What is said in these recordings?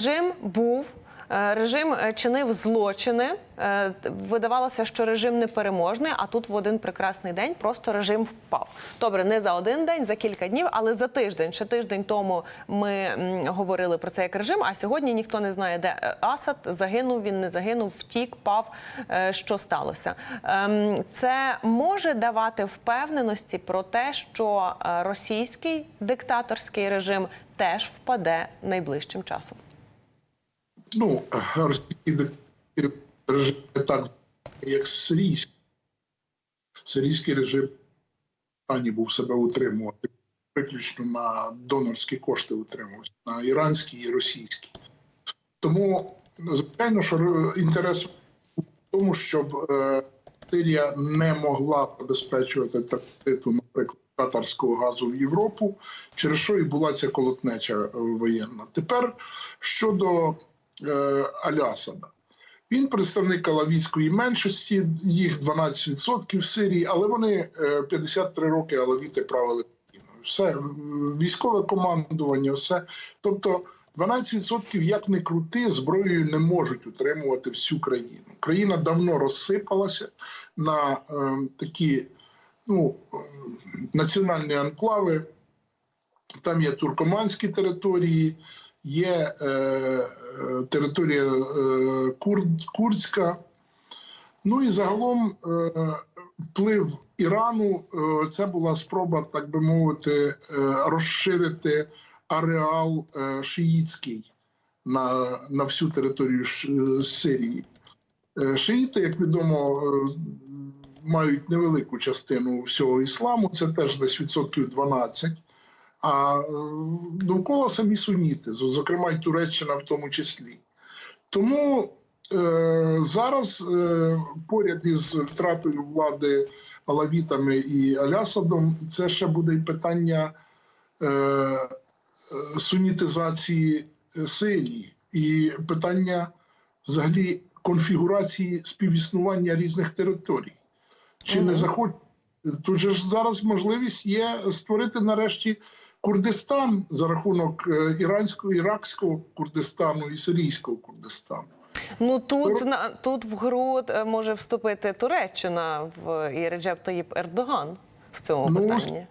Режим був. е, Режим е, чинив злочини. Е, Видавалося, що режим непереможний, а тут в один прекрасний день просто режим впав. Добре, не за один день, за кілька днів, але за тиждень. Ще тиждень тому ми говорили про це як режим. А сьогодні ніхто не знає, де Асад загинув. Він не загинув, втік, пав. Що сталося? Ем, Це може давати впевненості про те, що російський диктаторський режим теж впаде найближчим часом. Ну, російський режим не так як сирійський. Сирійський режим ані був себе утримувати, виключно на донорські кошти утримувався, на іранські і російські. Тому, звичайно, що інтерес в тому, щоб е, Сирія не могла забезпечувати транзиту, наприклад, катарського газу в Європу, через що і була ця колотнеча воєнна. Тепер щодо Алясада. Він представник алавітської меншості, їх 12% в Сирії, але вони е, 53 роки алавіти правили. Все е, військове командування, все. Тобто 12% як не крути, зброєю не можуть утримувати всю країну. Країна давно розсипалася на е, такі ну, е, національні анклави. Там є туркоманські території, є е, е, територія е, Кур, Курдська. Ну і загалом е, вплив Ірану е, це була спроба, так би мовити, е, розширити ареал е, шиїцький на, на всю територію Ш- е, Сирії. Е, Шиїти, як відомо, е, мають невелику частину всього ісламу, це теж десь відсотків 12. А е, довкола самі суніти, зокрема й Туреччина в тому числі. Тому е, зараз е, поряд із втратою влади алавітами і Алясадом, це ще буде й питання е, е, сунітизації Сирії і питання взагалі конфігурації співіснування різних територій. Чи не Мгм. захочуть? Тут же ж зараз можливість є створити нарешті Курдистан за рахунок е, іранського, іракського Курдистану і сирійського Курдистану. Ну тут Тур- на тут в гру е, може вступити Туреччина в і Реджеп Таїп Ердоган в цьому Ну, питанні.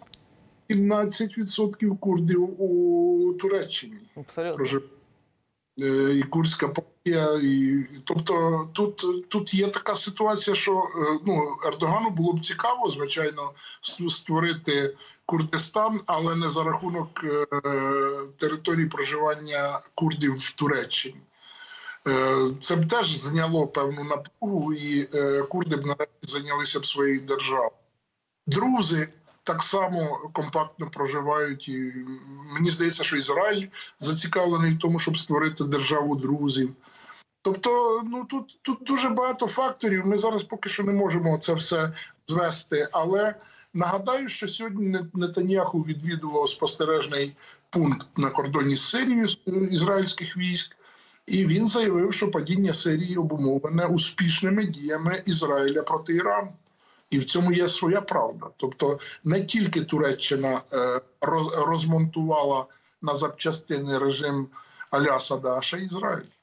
17% курдів у Туреччині Абсолютно. Е, І курська партія, і тобто тут, тут є така ситуація, що е, ну Ердогану було б цікаво, звичайно, створити Курдистан, але не за рахунок е, території проживання курдів в Туреччині. Це б теж зняло певну напругу, і курди б нарешті зайнялися б своєю державою. Друзи так само компактно проживають, і мені здається, що Ізраїль зацікавлений в тому, щоб створити державу друзів. Тобто, ну тут, тут дуже багато факторів. Ми зараз поки що не можемо це все звести. Але нагадаю, що сьогодні Не- Нетаньяху відвідував спостережний пункт на кордоні з Сирією ізраїльських військ. І він заявив, що падіння Сирії обумовлене успішними діями Ізраїля проти Ірану. І в цьому є своя правда. Тобто не тільки Туреччина е, розмонтувала на запчастини режим Алясада, а ще Ізраїль.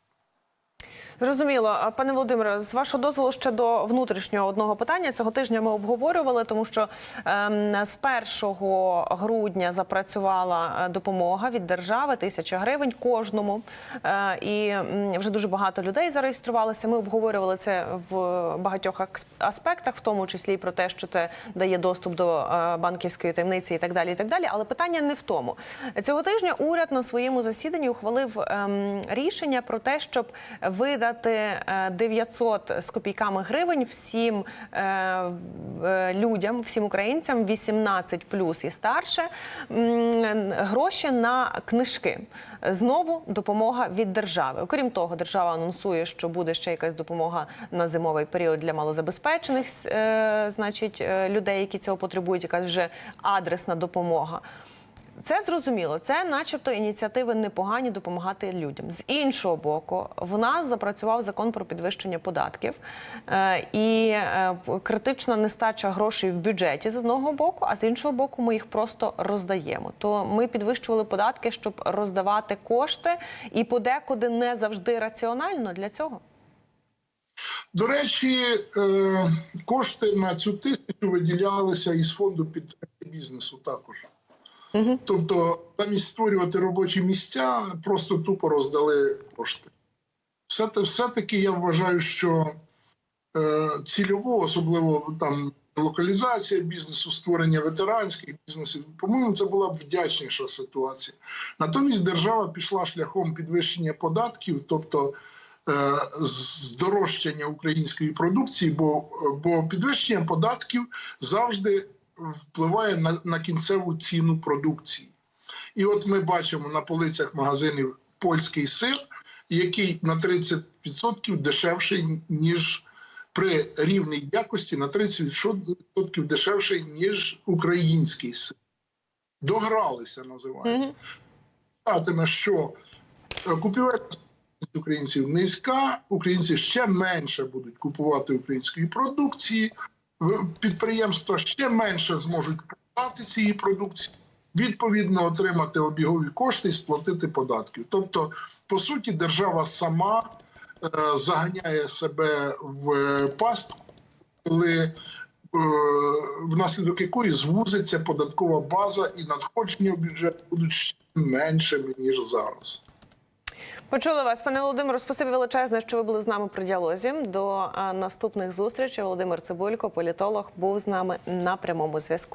Зрозуміло, пане Володимире, з вашого дозволу ще до внутрішнього одного питання. Цього тижня ми обговорювали, тому що ем, з 1 грудня запрацювала е, допомога від держави тисяча гривень кожному. Е, і вже дуже багато людей зареєструвалися. Ми обговорювали це в багатьох аспектах, в тому числі і про те, що це дає доступ до е, банківської таємниці і так далі. І так далі. Але питання не в тому. Цього тижня уряд на своєму засіданні ухвалив ем, рішення про те, щоб видати е, 900 з копійками гривень всім е, е, людям, всім українцям 18 плюс і старше гроші на книжки. Знову допомога від держави. Окрім того, держава анонсує, що буде ще якась допомога на зимовий період для малозабезпечених е, значить, е, людей, які цього потребують, якась вже адресна допомога. Це зрозуміло. Це, начебто, ініціативи непогані допомагати людям. З іншого боку, в нас запрацював закон про підвищення податків е, і е, критична нестача грошей в бюджеті з одного боку, а з іншого боку, ми їх просто роздаємо. То ми підвищували податки, щоб роздавати кошти, і подекуди не завжди раціонально для цього. До речі, е, кошти на цю тисячу виділялися із фонду підтримки бізнесу також. Тобто, замість створювати робочі місця, просто тупо роздали кошти. Все, все-таки я вважаю, що е, цільово, особливо там локалізація бізнесу, створення ветеранських бізнесів, по-моєму, це була б вдячніша ситуація. Натомість держава пішла шляхом підвищення податків, тобто е, здорожчання української продукції, бо, бо підвищення податків завжди впливає на, на кінцеву ціну продукції. І от ми бачимо на полицях магазинів польський сир, який на 30% дешевший, ніж при рівній якості на 30% дешевший, ніж український сир. Догралися, називається. Мгм. що е, здатність українців низька, українці ще менше будуть купувати української продукції, підприємства ще менше зможуть продати цієї продукції, відповідно отримати обігові кошти і сплатити податки. Тобто, по суті, держава сама е, заганяє себе в е, пастку, коли е, внаслідок якої звузиться податкова база і надходження в бюджет будуть ще меншими ніж зараз. Почули вас, пане Володимиру. Спасибі величезне, що ви були з нами при діалозі. До наступних зустрічей. Володимир Цибулько, політолог, був з нами на прямому зв'язку.